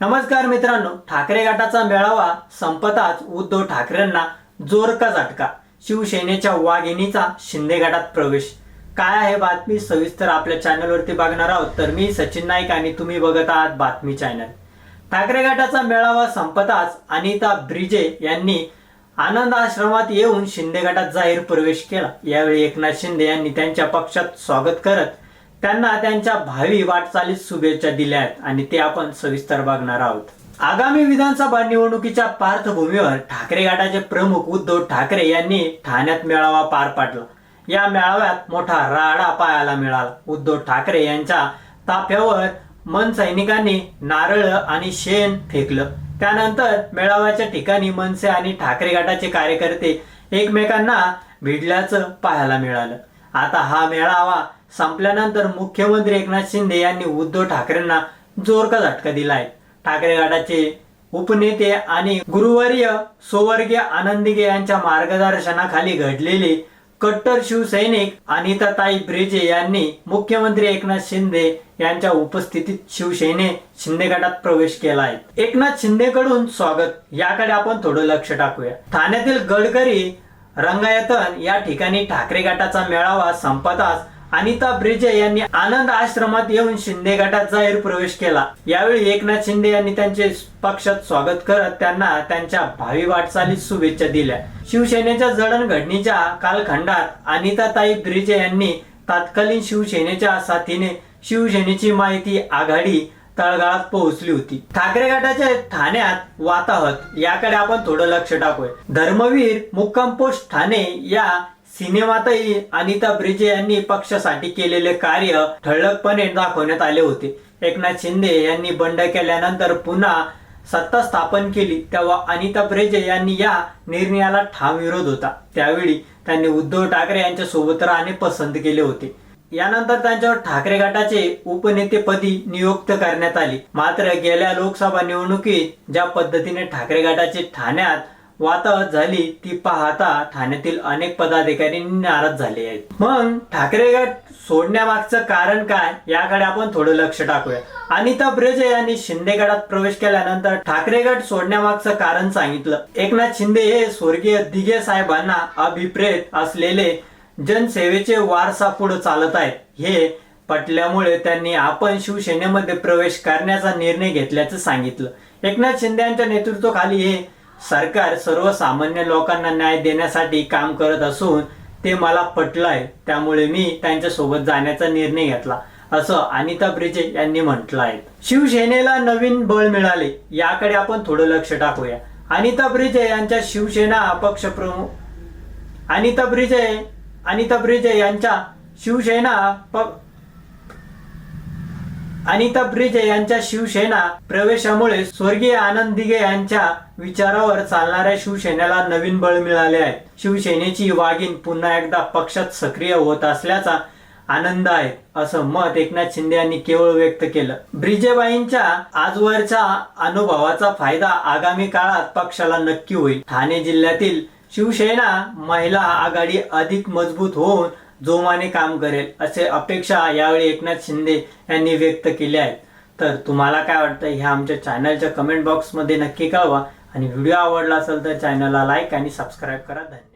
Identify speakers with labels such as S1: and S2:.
S1: नमस्कार मित्रांनो ठाकरे गटाचा मेळावा संपताच उद्धव ठाकरेंना जोर का झटका. शिवसेनेच्या वाघिणीचा शिंदे गटात प्रवेश. काय आहे बातमी? सविस्तर आपल्या चॅनलवरती बघणार आहोत. तर मी सचिन नाईक आणि तुम्ही बघत आहात बातमी चॅनल ठाकरे गटाचा मेळावा संपताच अनिता ब्रिजे यांनी आनंद आश्रमात येऊन शिंदे गटात जाहीर प्रवेश केला. यावेळी एकनाथ शिंदे यांनी त्यांच्या पक्षात स्वागत करत त्यांना त्यांच्या भावी वाटचालीत शुभेच्छा दिल्या आहेत आणि ते आपण सविस्तर बघणार आहोत. आगामी विधानसभा निवडणुकीच्या पार्श्वभूमीवर ठाकरे गटाचे प्रमुख उद्धव ठाकरे यांनी ठाण्यात मेळावा पार पाडला. या मेळाव्यात मोठा राडा पाहायला मिळाला. उद्धव ठाकरे यांच्या ताफ्यावर मन सैनिकांनी नारळ आणि शेण फेकलं. त्यानंतर मेळाव्याच्या ठिकाणी मनसे आणि ठाकरे गटाचे कार्यकर्ते एकमेकांना भिडल्याचं पाहायला मिळालं. आता हा मेळावा संपल्यानंतर मुख्यमंत्री एकनाथ शिंदे यांनी उद्धव ठाकरेंना जोरका झटका दिलाय. ठाकरे गटाचे उपनेते आणि गुरुवर्य सोवर्गीय आनंदिगे यांच्या मार्गदर्शनाखाली घडलेले कट्टर शिवसैनिक अनिताताई ब्रिजे यांनी मुख्यमंत्री एकनाथ शिंदे यांच्या उपस्थितीत शिवसेने शिंदे गटात प्रवेश केला आहे एकनाथ शिंदेकडून स्वागत. याकडे आपण थोडं लक्ष टाकूया. ठाण्यातील गडकरी रंगायतन या ठिकाणी ठाकरे गटाचा मेळावा संपताच अनिता ब्रिजे यांनी आनंद आश्रमात येऊन शिंदे गटात जाहीर प्रवेश केला. यावेळी एकनाथ शिंदे यांनी त्यांचे पक्षात स्वागत करत त्यांना त्यांच्या भावी वाटचालीस शुभेच्छा दिल्या. शिवसेनेच्या जडणघडणीच्या कालखंडात अनिताताई ब्रिजे यांनी तत्कालीन शिवसेनेच्या साथीने शिवसेनेची माहिती आघाडी तळगाळात पोहोचली होती. ठाकरे गटाच्या ठाण्यात वाताहत याकडे आपण थोडं लक्ष टाकूया. धर्मवीर मुक्काम पोस्ट ठाणे या सिनेमातही अनिता ब्रिजे यांनी पक्षासाठी केलेले कार्य ठळकपणे दाखवण्यात आले होते. एकनाथ शिंदे यांनी बंड केल्यानंतर पुन्हा सत्ता स्थापन केली तेव्हा अनिता ब्रिजे यांनी या निर्णयाला ठाम विरोध होता. त्यावेळी त्यांनी उद्धव ठाकरे यांच्या सोबत राहणे पसंत केले होते. यानंतर त्यांच्यावर ठाकरे गटाचे उपनेतेपदी नियुक्त करण्यात आली. मात्र गेल्या लोकसभा निवडणुकीत ज्या पद्धतीने ठाकरे गटाची ठाण्यात वातावत झाली ती पाहता ठाण्यातील अनेक पदाधिकारी नाराज झाले आहेत. मग ठाकरे गट सोडण्यामागचं कारण काय? याकडे आपण थोडं लक्ष टाकूया. अनिता ब्रजे यांनी शिंदे गटात प्रवेश केल्यानंतर ठाकरे गट सोडण्यामागचं कारण सांगितलं. एकनाथ शिंदे हे स्वर्गीय दिघे साहेबांना अभिप्रेत असलेले जनसेवेचे वारसा पुढे चालत आहेत. हे पटल्यामुळे त्यांनी आपण शिवसेनेमध्ये प्रवेश करण्याचा निर्णय घेतल्याचं सांगितलं. एकनाथ शिंदे यांच्या नेतृत्वाखाली हे सरकार सर्वसामान्य लोकांना न्याय देण्यासाठी काम करत असून ते मला पटलं आहे त्यामुळे मी त्यांच्यासोबत जाण्याचा निर्णय घेतला असं अनिता ब्रिजे यांनी म्हटलं आहे शिवसेनेला नवीन बळ मिळाले याकडे आपण थोडं लक्ष टाकूया. अनिता ब्रिजे यांच्या शिवसेना पक्षप्रमुख अनिता ब्रिजे अनिता ब्रिजे यांच्या शिवसेना प अनिता ब्रिजे यांच्या शिवसेना प्रवेशामुळे स्वर्गीय आनंद दिघे यांच्या विचारावर चालणाऱ्या शिवसेनेला नवीन बळ मिळाले आहे. शिवसेनेची वाघीण पुन्हा एकदा पक्षात सक्रिय होत असल्याचा आनंद आहे असं मत एकनाथ शिंदे यांनी केवळ व्यक्त केलं. ब्रिजेबाईंच्या आजवरच्या अनुभवाचा फायदा आगामी काळात पक्षाला नक्की होईल. ठाणे जिल्ह्यातील शिवसेना महिला आघाडी अधिक मजबूत होऊन जोमाने काम करेल असे अपेक्षा यावेळी एकनाथ शिंदे यांनी व्यक्त केल्या आहेत. तर तुम्हाला काय वाटतं ह्या आमच्या चॅनलच्या कमेंट बॉक्समध्ये नक्की कळवा. आणि व्हिडिओ आवडला असेल तर चॅनलला लाईक आणि सबस्क्राईब करा. धन्यवाद.